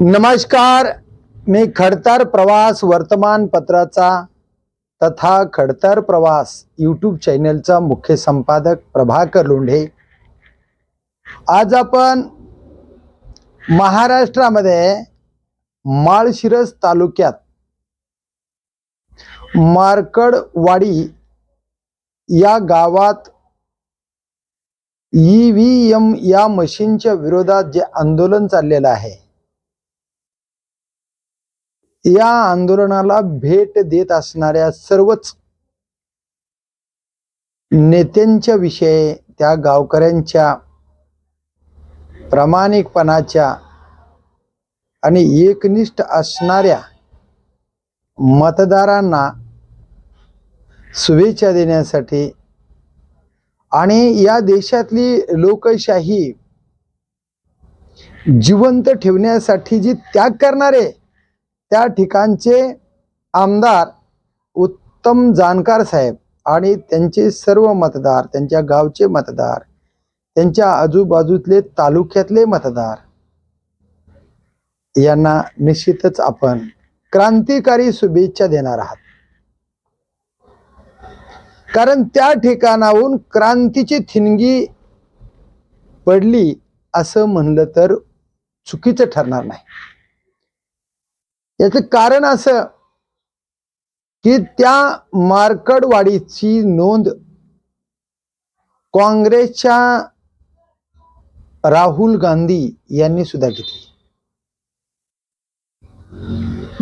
नमस्कार मी खडतर प्रवास वर्तमानपत्राचा तथा खडतर प्रवास यूट्यूब चॅनलचा मुख्य संपादक प्रभाकर लोंढे. आज आपण महाराष्ट्रामध्ये माळशिरस तालुक्यात मार्कडवाडी या गावात ई व्ही एम या मशीनच्या विरोधात जे आंदोलन चाललेलं आहे या आंदोलनाला भेट देत असणाऱ्या सर्वच नेत्यांच्या विषयी त्या गावकऱ्यांच्या प्रामाणिकपणाच्या आणि एकनिष्ठ असणाऱ्या मतदारांना शुभेच्छा देण्यासाठी आणि या देशातली लोकशाही जिवंत ठेवण्यासाठी जी त्याग करणारे त्या ठिकाणचे आमदार उत्तम जानकार साहेब आणि त्यांचे सर्व मतदार त्यांच्या गावचे मतदार त्यांच्या आजूबाजूतले तालुक्यातले मतदार यांना निश्चितच आपण क्रांतिकारी शुभेच्छा देणार आहात. कारण त्या ठिकाणाहून क्रांतीची थिणगी पडली असं म्हणलं तर चुकीचं ठरणार नाही. याचं कारण असं की त्या मार्कडवाडीची नोंद काँग्रेसच्या राहुल गांधी यांनी सुद्धा घेतली.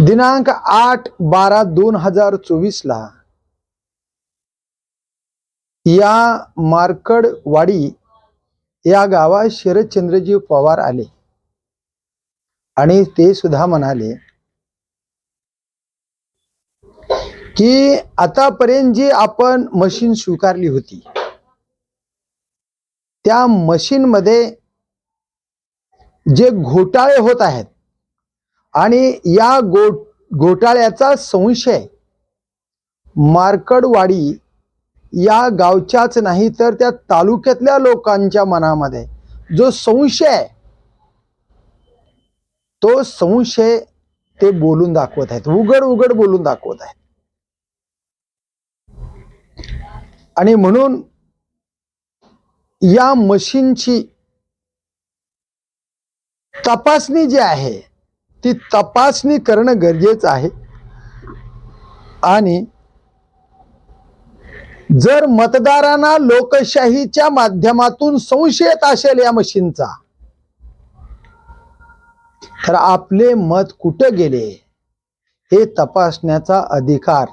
दिनांक आठ बारा दोन हजार चोवीस ला या मार्कडवाडी या गावात शरदचंद्रजी पवार आले. आणि ते सुद्धा म्हणाले की आतापर्यंत जी आपण मशीन स्वीकारली होती त्या मशीन मध्ये जे घोटाळे होत आहेत आणि या गो घोटाळ्याचा संशय मार्कडवाडी या गावच्याच नाही तर त्या तालुक्यातल्या लोकांच्या मनामध्ये जो संशय आहे तो संशय ते बोलून दाखवत आहेत उघड उघड बोलून दाखवत आहेत. आणि म्हणून या मशीनची तपासणी जी आहे ती तपासणी करणं गरजेचं आहे. आणि जर मतदारांना लोकशाहीच्या माध्यमातून संशय येत असेल या मशीनचा तर आपले मत कुठं गेले हे तपासण्याचा अधिकार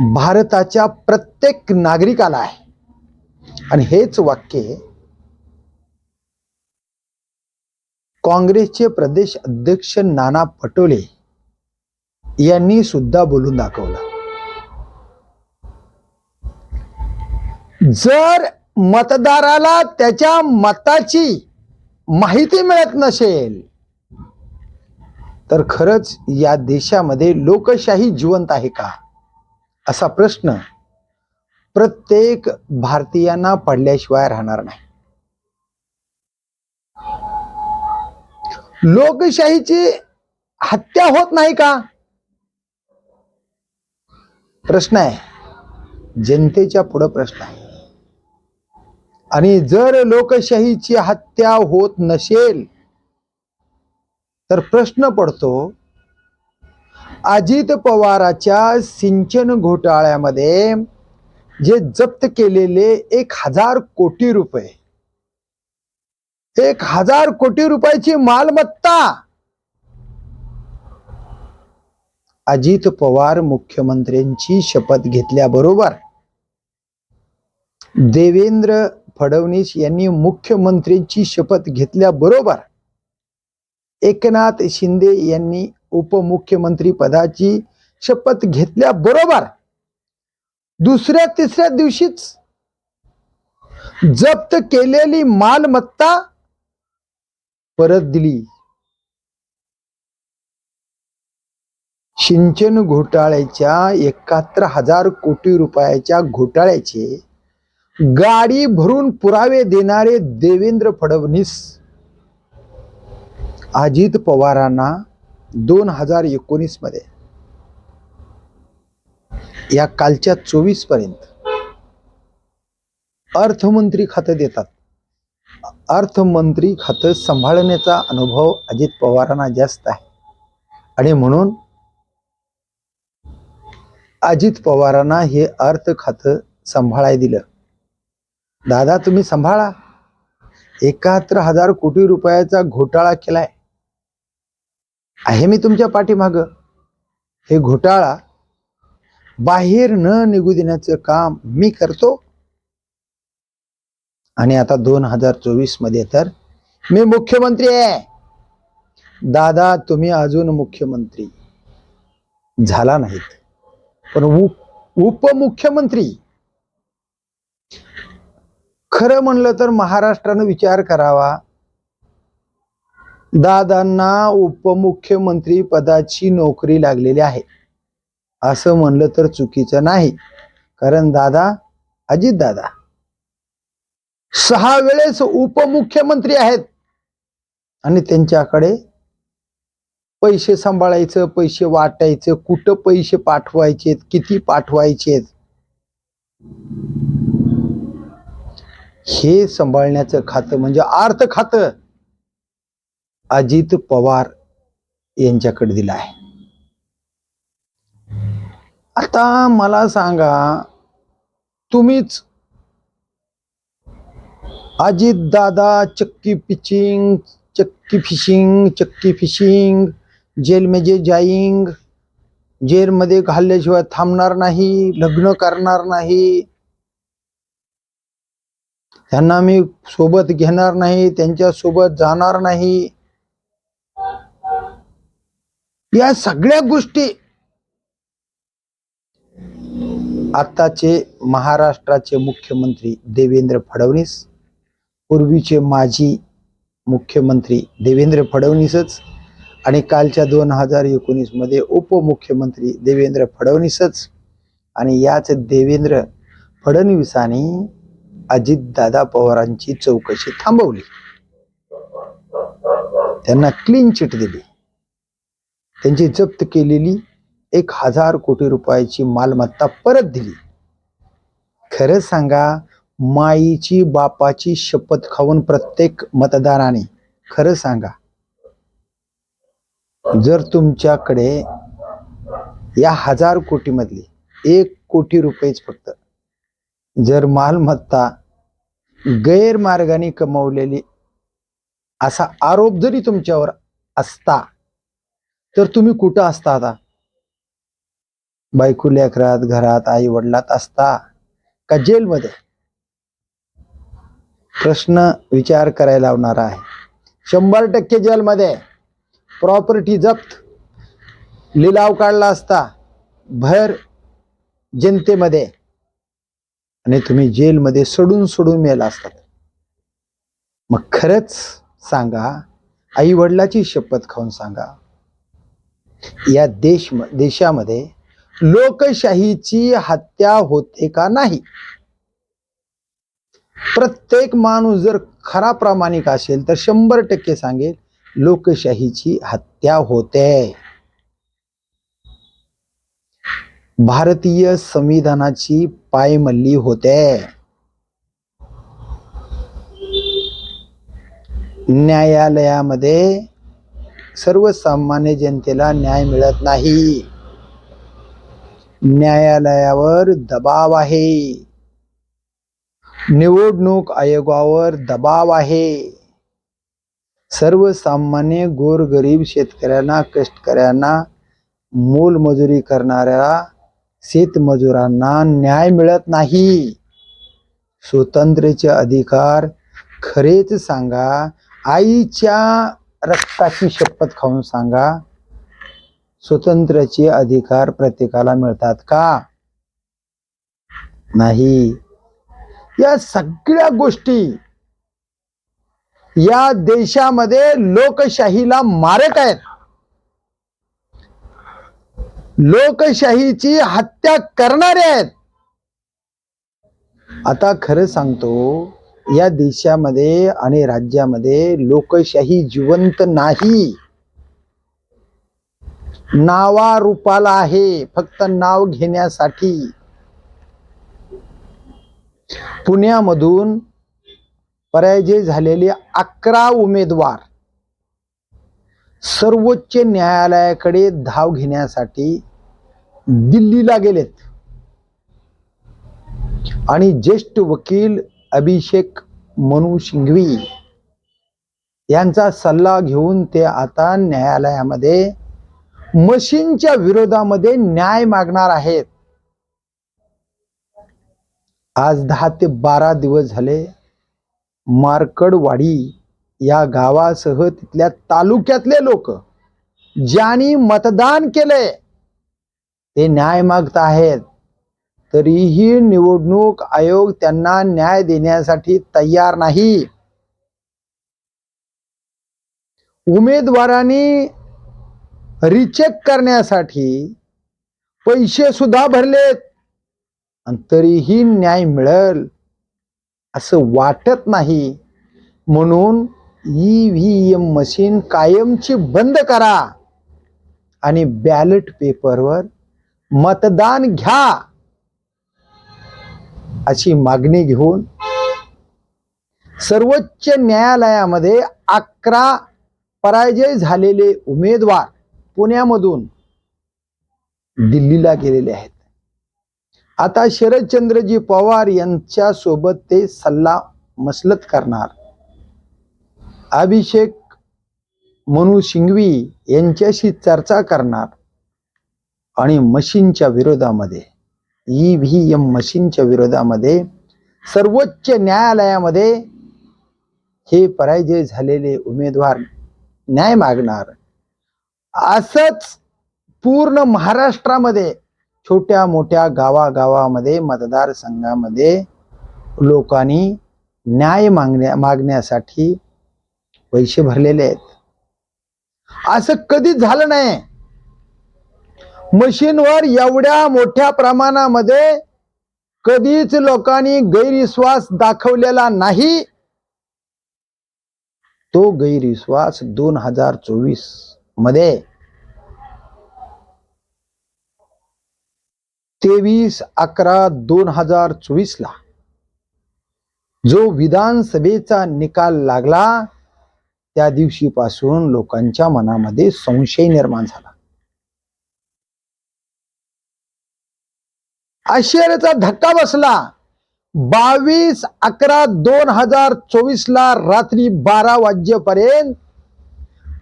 भारताच्या प्रत्येक नागरिकाला आहे. आणि हेच वाक्य काँग्रेसचे प्रदेश अध्यक्ष नाना पटोले यांनी सुद्धा बोलून दाखवलं. जर मतदाराला त्याच्या मताची माहिती मिळत नसेल तर खरंच या देशामध्ये लोकशाही जिवंत आहे का? असा प्रश्न प्रत्येक भारतीयांना पडल्याशिवाय राहणार नाही. लोकशाहीची हत्या होत नाही का? प्रश्न आहे. जनतेच्या पुढे प्रश्न आहे. आणि जर लोकशाहीची हत्या होत नसेल तर प्रश्न पडतो अजित पवाराच्या सिंचन घोटाळ्यामध्ये जे जप्त केलेले एक हजार कोटी रुपये. एक हजार कोटी रुपयाची मालमत्ता. अजित पवार मुख्यमंत्र्यांची शपथ घेतल्याबरोबर देवेंद्र फडणवीस यांनी मुख्यमंत्र्यांची शपथ घेतल्याबरोबर एकनाथ शिंदे यांनी उपमुख्यमंत्री पदाची शपथ घेतल्याबरोबर दुसऱ्या तिसऱ्या दिवशीच जप्त केलेली मालमत्ता परत दिली. सिंचन घोटाळ्याच्या एकाहत्तर हजार कोटी रुपयाच्या घोटाळ्याचे गाडी भरून पुरावे देणारे देवेंद्र फडणवीस अजित पवारांना दोन हजार एकोणीसमध्ये. या कालच्या चोवीसपर्यंत अर्थमंत्री खातं देतात. अर्थमंत्री खातं सांभाळण्याचा अनुभव अजित पवारांना जास्त आहे. आणि म्हणून अजित पवारांना हे अर्थ खातं सांभाळाय दिलं. दादा तुम्ही सांभाळा. एकाहत्तर हजार कोटी रुपयाचा घोटाळा केलाय. आहे मी तुमच्या पाठीमाग. हे घोटाळा बाहेर न निघू देण्याचं काम मी करतो. आणि आता दोन हजार चोवीसमध्ये तर मी मुख्यमंत्री आहे. दादा तुम्ही अजून मुख्यमंत्री झाला नाहीत. पण उप उपमुख्यमंत्री. खरं म्हणलं तर महाराष्ट्रानं विचार करावा. दादांना उपमुख्यमंत्री पदाची नोकरी लागलेली आहे. असं म्हणलं तर चुकीचं नाही. कारण दादा अजित दादा सहा वेळेस उपमुख्यमंत्री आहेत. आणि त्यांच्याकडे पैसे सांभाळायचं पैसे वाटायचं कुठं पैसे पाठवायचे किती पाठवायचे हे सांभाळण्याचं खातं म्हणजे अर्थ खातं. अजित पवार यांच्याकडे दिला आहे. आता मला सांगा तुम्हीच अजित दादा चक्की पिचिंग चक्की फिशिंग चक्की फिशिंग जेल जे जाईंग जेलमध्ये घालल्याशिवाय थांबणार नाही लग्न करणार नाही. त्यांना मी सोबत घेणार नाही त्यांच्यासोबत जाणार नाही. या सगळ्या गोष्टी आताचे महाराष्ट्राचे मुख्यमंत्री देवेंद्र फडणवीस पूर्वीचे माजी मुख्यमंत्री देवेंद्र फडणवीसच आणि कालच्या दोन हजार एकोणीसमध्ये उपमुख्यमंत्री देवेंद्र फडणवीसच आणि याच देवेंद्र फडणवीसांनी अजितदादा पवारांची चौकशी थांबवली. त्यांना क्लीन चिट दिली. त्यांची जप्त केलेली एक हजार कोटी रुपयाची मालमत्ता परत दिली. खरं सांगा माईची बापाची शपथ खाऊन प्रत्येक मतदाराने खरं सांगा जर तुमच्याकडे या हजार कोटीमधली एक कोटी रुपयेच फक्त जर मालमत्ता गैरमार्गाने कमवलेली असा आरोप जरी तुमच्यावर असता तर तुम्ही कुठं असता आता? बायको लेकरात घरात आई वडिलात असता का जेलमध्ये? प्रश्न विचार करायला लावणारा आहे. शंभर टक्के जेलमध्ये. प्रॉपर्टी जप्त. लिलाव काढला असता. भर जनतेमध्ये. आणि तुम्ही जेलमध्ये सोडून सोडून मेला असतात मग खरंच सांगा आई वडिलाची शपथ खाऊन सांगा. या देश देशामध्ये लोकशाहीची हत्या होते का नाही? प्रत्येक माणूस जर खरा प्रामाणिक असेल तर शंभर टक्के सांगेल लोकशाहीची हत्या होते. भारतीय संविधानाची पायमल्ली होते. न्यायालयामध्ये सर्वसामान्य जनतेला न्याय मिळत नाही. न्यायालयावर दबाव आहे. निवडणूक आयोगावर दबाव आहे. सर्वसामान्य गोरगरीब शेतकऱ्यांना कष्टकऱ्यांना मोलमजुरी करणाऱ्या शेतमजुरांना न्याय मिळत नाही. स्वतंत्रचे अधिकार खरेच सांगा आईच्या रक्ताची शपथ खाऊन सांगा. स्वतंत्रचे अधिकार प्रत्येकाला मिळतात का? नाही. या सगळ्या गोष्टी या देशामध्ये लोकशाहीला मारक आहेत. लोकशाहीची हत्या करणारे आहेत. आता खरं सांगतो या देशामध्ये आणि राज्यामध्ये लोकशाही जिवंत नाही. नावा रूपाला आहे फक्त नाव घेण्यासाठी. पुण्यामधून पराजय झालेले अकरा उमेदवार सर्वोच्च न्यायालयाकडे धाव घेण्यासाठी दिल्लीला गेलेत. आणि ज्येष्ठ वकील अभिषेक मनु शिंघवी यांचा सल्ला घेऊन ते आता न्यायालयामध्ये मशीनच्या विरोधामध्ये न्याय मागणार आहेत. आज दहा ते बारा दिवस झाले मार्कडवाडी या गावासह तिथल्या तालुक्यातले लोक ज्यांनी मतदान केले ते न्याय मागत आहेत. तरीही निवडणूक आयोग त्यांना न्याय देण्यासाठी तयार नाही. उमेदवारांनी रिचेक करण्यासाठी पैसे सुद्धा भरलेत आणि तरीही न्याय मिळेल असं वाटत नाही. म्हणून ई एम मशीन कायमची बंद करा आणि बॅलेट पेपरवर मतदान घ्या. अशी मागणी घेऊन सर्वोच्च न्यायालयामध्ये अकरा पराजय झालेले उमेदवार पुण्यामधून दिल्लीला गेलेले आहेत. आता शरदचंद्रजी पवार यांच्या सोबत ते सल्ला मसलत करणार. अभिषेक मनु सिंघवी यांच्याशी चर्चा करणार आणि मशीनच्या विरोधामध्ये. ई व्ही एम मशीनच्या विरोधामध्ये सर्वोच्च न्यायालयामध्ये हे पराजय झालेले उमेदवार न्याय मागणार. असंच पूर्ण महाराष्ट्रामध्ये छोट्या मोठ्या गावागावामध्ये मतदारसंघामध्ये लोकांनी न्याय मागण्या मागण्यासाठी पैसे भरलेले आहेत. असं कधीच झालं नाही. मशीनवर एवढ्या मोठ्या प्रमाणामध्ये कधीच लोकांनी गैरविश्वास दाखवलेला नाही. तो गैरविश्वास दोन हजार चोवीसमध्ये तेवीस अकरा दोन हजार चोवीस ला जो विधानसभेचा निकाल लागला त्या दिवशीपासून लोकांच्या मनामध्ये संशय निर्माण झाला. आश्चर्याचा धक्का बसला. बावीस अकरा दोन हजार चोवीस ला रात्री बारा वाजेपर्यंत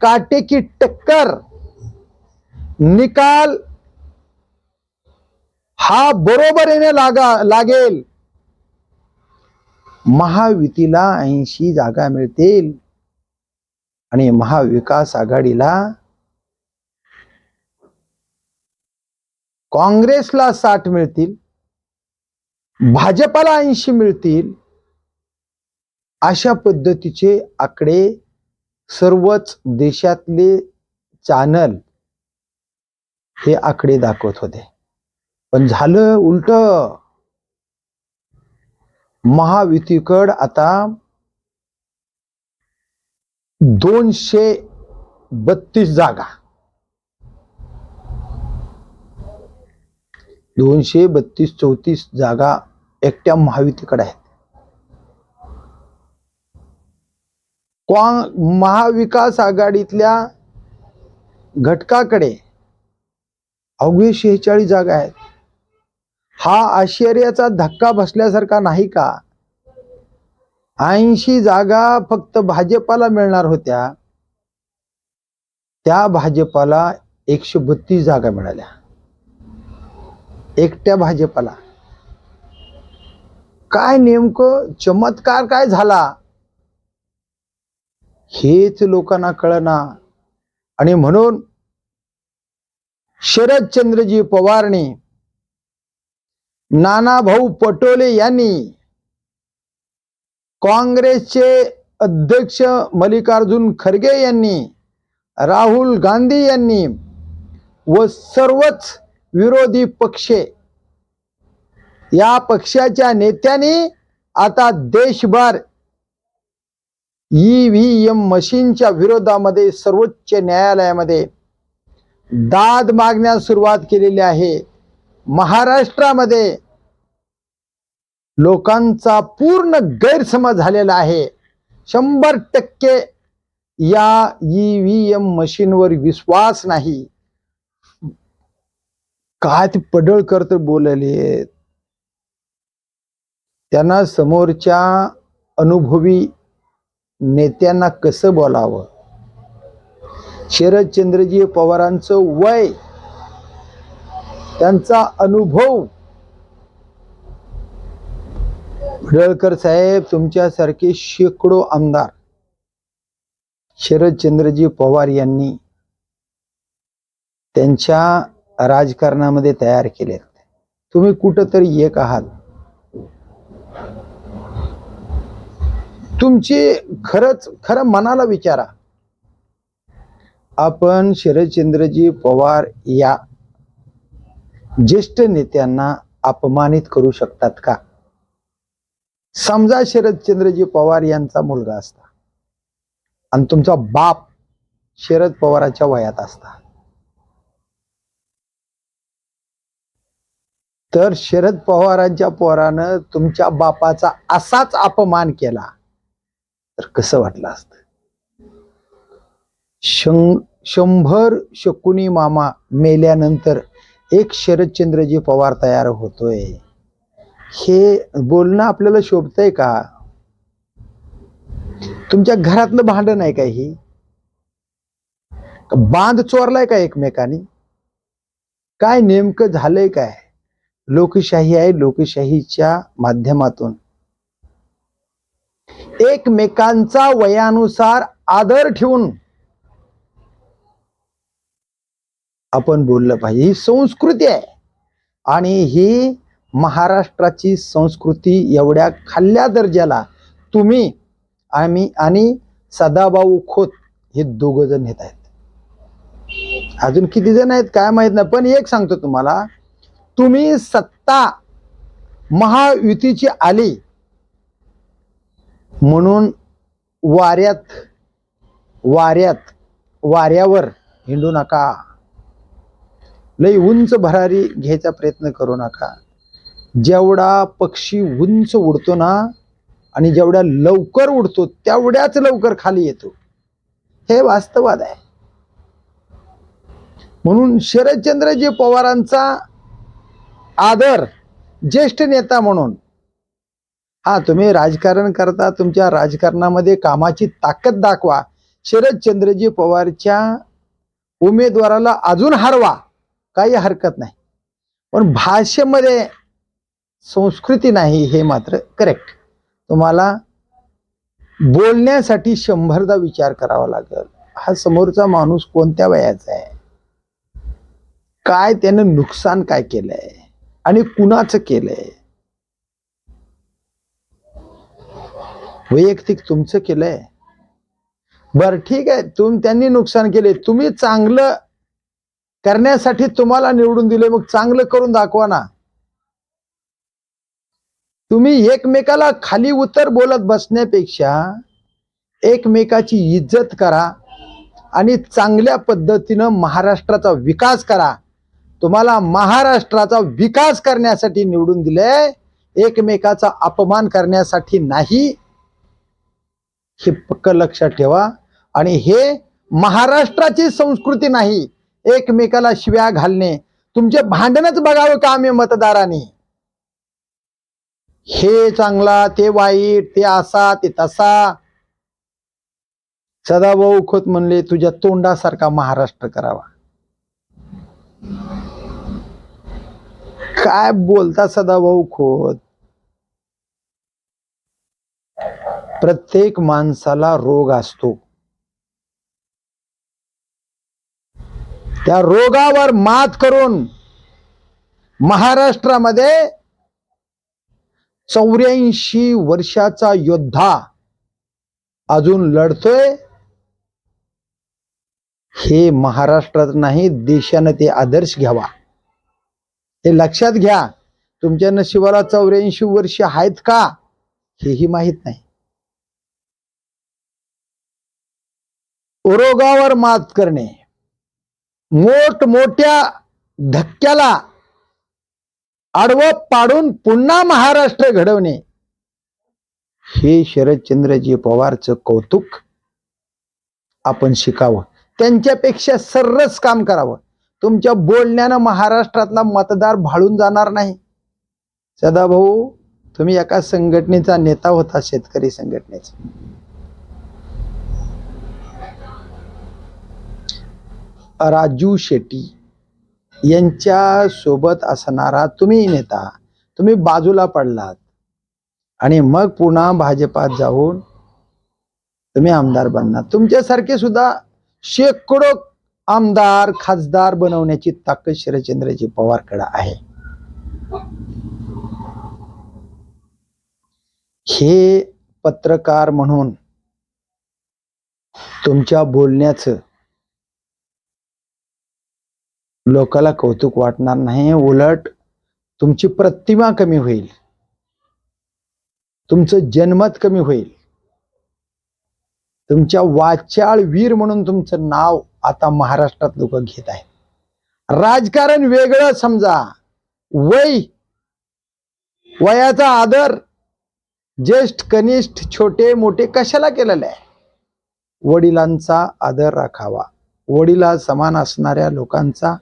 काटेकी टक्कर. निकाल हा बरोबरीने लागा लागेल. महायुतीला ऐंशी जागा मिळतील. आणि महाविकास आघाडीला काँग्रेसला साठ मिळतील भाजपाला ऐंशी मिळतील अशा पद्धतीचे आकडे सर्वच देशातले चॅनल हे आकडे दाखवत होते. पण झालं उलट. महायुतीकड आता दोनशे बत्तीस जागा. दोनशे बत्तीस चौतीस जागा एकट्या महायुतीकडे आहेत. महाविकास आघाडीतल्या घटकाकडे अवघे शेहेचाळीस जागा आहेत. हा आश्चर्याचा धक्का बसल्यासारखा नाही का? ऐंशी जागा फक्त भाजपाला मिळणार होत्या. त्या भाजपाला एकशे बत्तीस जागा मिळाल्या. एकट्या भाजपला. काय नेमकं चमत्कार काय झाला? हेच लोकांना कळना. आणि म्हणून शरदचंद्रजी पवारने नानाभाऊ पटोले यांनी काँग्रेसचे अध्यक्ष मल्लिकार्जुन खरगे यांनी राहुल गांधी यांनी व सर्वच विरोधी पक्षे. या पक्षाच्या नेत्यांनी आता देशभर ईव्हीएम मशीनच्या विरोधामध्ये सर्वोच्च न्यायालयामध्ये दाद मागण्यास सुरुवात केलेली आहे. महाराष्ट्रामध्ये लोकांचा पूर्ण गैरसमज झालेला आहे. शंभर टक्के या ई व्ही एम मशीनवर विश्वास नाही. काय ते पडळकर तर बोलले. त्यांना समोरच्या अनुभवी नेत्यांना कसं बोलावं? शरदचंद्रजी पवारांचं वय त्यांचा अनुभव. पडळकर साहेब तुमच्यासारखे शेकडो आमदार शरदचंद्रजी पवार यांनी त्यांच्या राजकारणामध्ये तयार केलेत. तुम्ही कुठंतरी एक आहात. तुमची खरंच खरं मनाला विचारा. आपण शरदचंद्रजी पवार या ज्येष्ठ नेत्यांना अपमानित करू शकतात का? समजा शरदचंद्रजी पवार यांचा मुलगा असता आणि तुमचा बाप शरद पवाराच्या वयात असता. तर शरद पवारांच्या पोरानं तुमच्या बापाचा असाच अपमान केला. तर कसं वाटलं असत? शं शंभर शकुनी मामा मेल्यानंतर एक शरदचंद्रजी पवार तयार होतोय. हे बोलणं आपल्याला शोभतंय का? तुमच्या घरातलं भांडण आहे का ही? बांध चोरलाय का एकमेकांनी? काय नेमकं झालंय काय? लोकशाही आहे लोकशाहीच्या माध्यमातून. एकमेकांचा वयानुसार आदर ठेवून आपण बोललं पाहिजे. ही संस्कृती आहे आणि ही महाराष्ट्राची संस्कृती एवढ्या खाल्ल्या दर्जाला तुम्ही आम्ही आणि सदाभाऊ खोत हे दोघ जण येत आहेत. अजून किती जण आहेत काय माहीत नाही पण एक सांगतो तुम्हाला. तुम्ही सत्ता महायुतीची आली म्हणून वाऱ्यात वाऱ्यात वाऱ्यावर हिंडू नका. लई उंच भरारी घ्यायचा प्रयत्न करू नका. जेवढा पक्षी उंच उडतो ना आणि जेवढ्या लवकर उडतो तेवढ्याच लवकर खाली येतो. हे वास्तवाद आहे. म्हणून शरदचंद्रजी पवारांचा आदर ज्येष्ठ नेता म्हणून. हा तुम्ही राजकारण करता तुमच्या राजकारणामध्ये कामाची ताकद दाखवा. शरदचंद्रजी पवारच्या उमेदवाराला अजून हरवा काही हरकत नाही. पण भाषेमध्ये संस्कृती नाही हे मात्र करेक्ट तुम्हाला बोलण्यासाठी शंभरदा विचार करावा लागेल. हा समोरचा माणूस कोणत्या वयाचा आहे? काय त्यानं नुकसान काय केलंय? आणि कुणाचं केलंय? वैयक्तिक तुमचं केलंय? बर ठीक आहे. तुम त्यांनी नुकसान केले तुम्ही चांगलं करण्यासाठी तुम्हाला निवडून दिले. मग चांगलं करून दाखवा ना. तुम्ही एकमेकाला खाली उतर बोलत बसण्यापेक्षा एकमेकाची इज्जत करा आणि चांगल्या पद्धतीनं महाराष्ट्राचा विकास करा. तुम्हाला महाराष्ट्राचा विकास करण्यासाठी निवडून दिले एकमेकाचा अपमान करण्यासाठी नाही. हे पक्क लक्षात ठेवा. आणि हे महाराष्ट्राची संस्कृती नाही एकमेकाला शिव्या घालणे. तुमचे भांडणच बघावं का आम्ही मतदारांनी? हे चांगला ते वाईट ते असा ते तसा. सदाभाऊ खोत म्हणले तुझ्या तोंडासारखा महाराष्ट्र करावा. काय बोलता सदाभाऊ खोत? प्रत्येक माणसाला रोग असतो. त्या रोगावर मात करून महाराष्ट्रामध्ये चौऱ्याऐंशी वर्षाचा योद्धा अजून लढतोय. हे महाराष्ट्रात नाही देशानं ते आदर्श घ्यावा. हे लक्षात घ्या तुमच्या नशिबाला चौऱ्याऐंशी वर्ष आहेत का? हेही माहीत नाही. रोगावर मात करणे. मोठमोठ्या धक्क्याला आडवं पाडून पुन्हा महाराष्ट्र घडवणे. हे शरदचंद्रजी पवारचं कौतुक आपण शिकावं. त्यांच्यापेक्षा सर्रस काम करावं. तुमच्या बोलण्यानं महाराष्ट्रातला मतदार भाळून जाणार नाही. सदाभाऊ तुम्ही एका संघटनेचा नेता होता शेतकरी संघटनेचा. राजू शेट्टी यांच्या सोबत असणारा तुम्ही नेता तुम्ही बाजूला पडलात. आणि मग पुन्हा भाजपात जाऊन तुम्ही आमदार बनणार. तुमच्यासारखे सुद्धा शेकडो आमदार खासदार बनवण्याची ताकद शरदचंद्रजी पवारकडे आहे. हे पत्रकार म्हणून तुमच्या बोलण्याचं लोकाला कौतुक वाटणार नाही. उलट तुमची प्रतिमा कमी होईल. तुमचं जनमत कमी होईल. तुमच्या वाचाळ वीर म्हणून तुमचं नाव आता महाराष्ट्रात लोक घेत आहेत. राजकारण वेगळं समजा. वय वयाचा आदर ज्येष्ठ कनिष्ठ छोटे मोठे कशाला केलेले आहे? वडिलांचा आदर राखावा. वडिला समान असणाऱ्या लोकांचा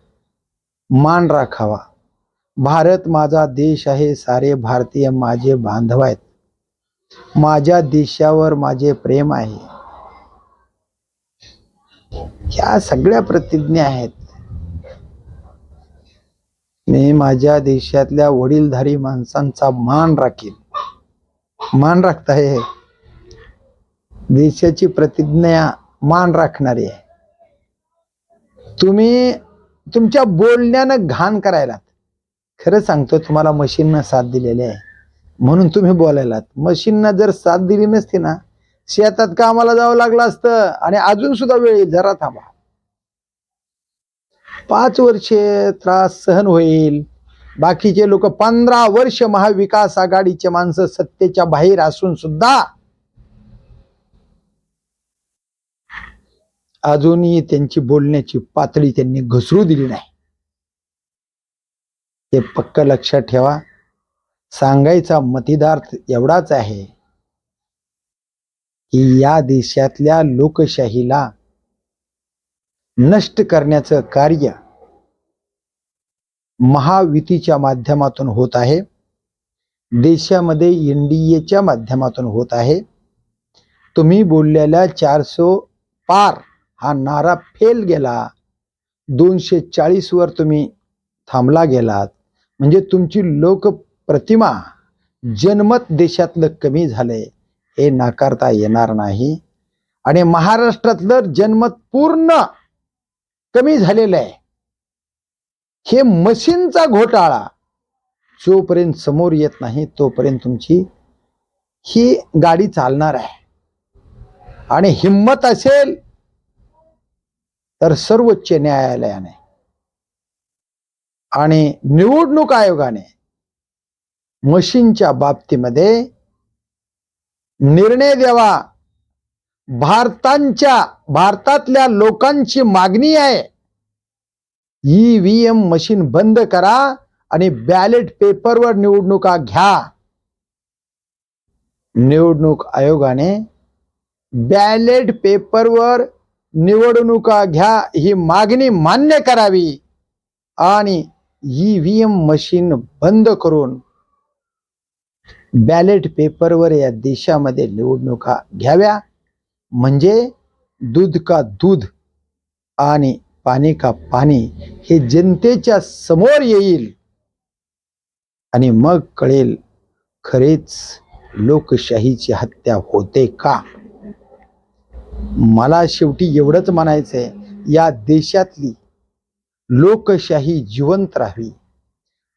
मान राखावा. भारत माझा देश आहे सारे भारतीय माझे बांधव आहेत. माझ्या देशावर माझे प्रेम आहे. ह्या सगळ्या प्रतिज्ञा आहेत. मी माझ्या देशातल्या वडीलधारी माणसांचा मान राखीन. मान राखताय देशाची प्रतिज्ञा मान राखणारी आहे. तुम्ही तुमच्या बोलण्यानं घाण करायला खरं सांगतो तुम्हाला मशीननं साथ दिलेली आहे. म्हणून तुम्ही बोलायलात. मशीननं जर साथ दिली नसती ना शेतात कामाला जावं लागलं असतं आणि अजून सुद्धा वेळ जरा थांबा. पाच वर्षे त्रास सहन होईल. बाकीचे लोक पंधरा वर्ष महाविकास आघाडीचे माणसं सत्तेच्या बाहेर असून सुद्धा अजूनही त्यांची बोलण्याची पातळी त्यांनी घसरू दिली नाही. ते पक्क लक्षात ठेवा. सांगायचा मतदार एवढाच आहे. की या देशातल्या लोकशाहीला नष्ट करण्याचं कार्य महायुतीच्या माध्यमातून होत आहे. देशामध्ये एनडीएच्या माध्यमातून होत आहे. तुम्ही बोललेल्या चारसो पार हा नारा फेल गेला. दोनशे चाळीस वर तुम्ही थांबला गेलात. म्हणजे तुमची लोकप्रतिमा जनमत देशातलं कमी झालंय. हे नाकारता येणार नाही. आणि महाराष्ट्रातलं जन्मत पूर्ण कमी झालेलं आहे. हे मशीनचा घोटाळा जोपर्यंत समोर येत नाही तोपर्यंत तुमची ही गाडी चालणार आहे. आणि हिंमत असेल तर सर्वोच्च न्यायालयाने आणि निवडणूक आयोगाने मशीनच्या बाबतीमध्ये निर्णय द्यावा. भारतांच्या भारतातल्या लोकांची मागणी आहे. ईव्हीएम मशीन बंद करा आणि बॅलेट पेपरवर निवडणुका घ्या. निवडणूक आयोगाने बॅलेट पेपरवर निवडणुका घ्या ही मागणी मान्य करावी. आणि ईव्हीएम मशीन बंद करून बॅलेट पेपरवर या देशामध्ये निवडणुका घ्याव्या. म्हणजे दूध का दूध आणि पाणी का पाणी हे जनतेच्या समोर येईल. आणि मग कळेल खरेच लोकशाहीची हत्या होते का? मला शेवटी एवढंच म्हणायचंय या देशातली लोकशाही जिवंत राहावी.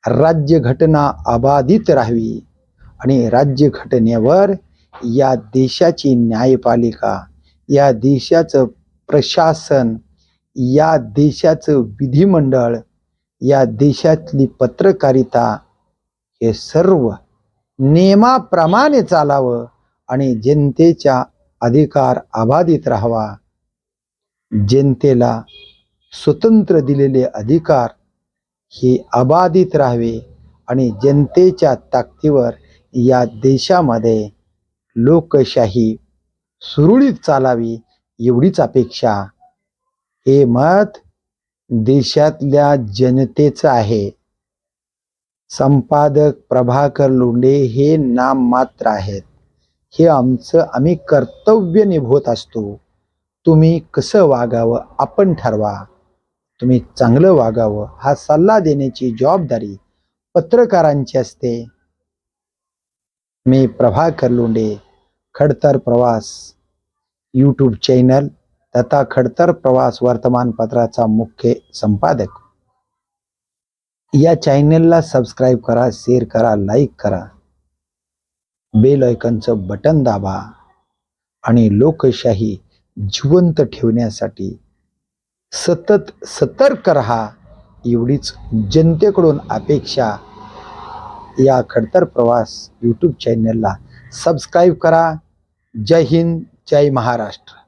राज्यघटना अबाधित राहावी. आणि राज्यघटनेवर या देशाची न्यायपालिका या देशाचं प्रशासन या देशाचं विधिमंडळ या देशातली पत्रकारिता हे सर्व नियमाप्रमाणे चालावं आणि जनतेच्या अधिकार अबाधित राहावा. जनतेला स्वतंत्र दिलेले अधिकार हे अबाधित राहावे आणि जनतेच्या ताकदीवर या देशामध्ये लोकशाही सुरळीत चालावी एवढीच अपेक्षा. हे मत देशातल्या जनतेचं आहे. संपादक प्रभाकर लोंढे हे नाम मात्र आहेत. हे आमचं आम्ही कर्तव्य निभवत असतो. तुम्ही कसं वागावं आपण ठरवा. तुम्ही चांगलं वागावं हा सल्ला देण्याची जबाबदारी पत्रकारांची असते. मी प्रभाकर लोंडे खडतर प्रवास यूट्यूब चॅनल तथा खडतर प्रवास वर्तमानपत्राचा मुख्य संपादक. या चॅनलला सबस्क्राईब करा शेअर करा लाईक करा. बेल ऐकनचं बटन दाबा आणि लोकशाही जिवंत ठेवण्यासाठी सतत सतर्क रहा. एवढीच जनतेकडून अपेक्षा या खडतर प्रवास यूट्यूब चॅनलला सबस्क्राईब करा. जय हिंद जय महाराष्ट्र.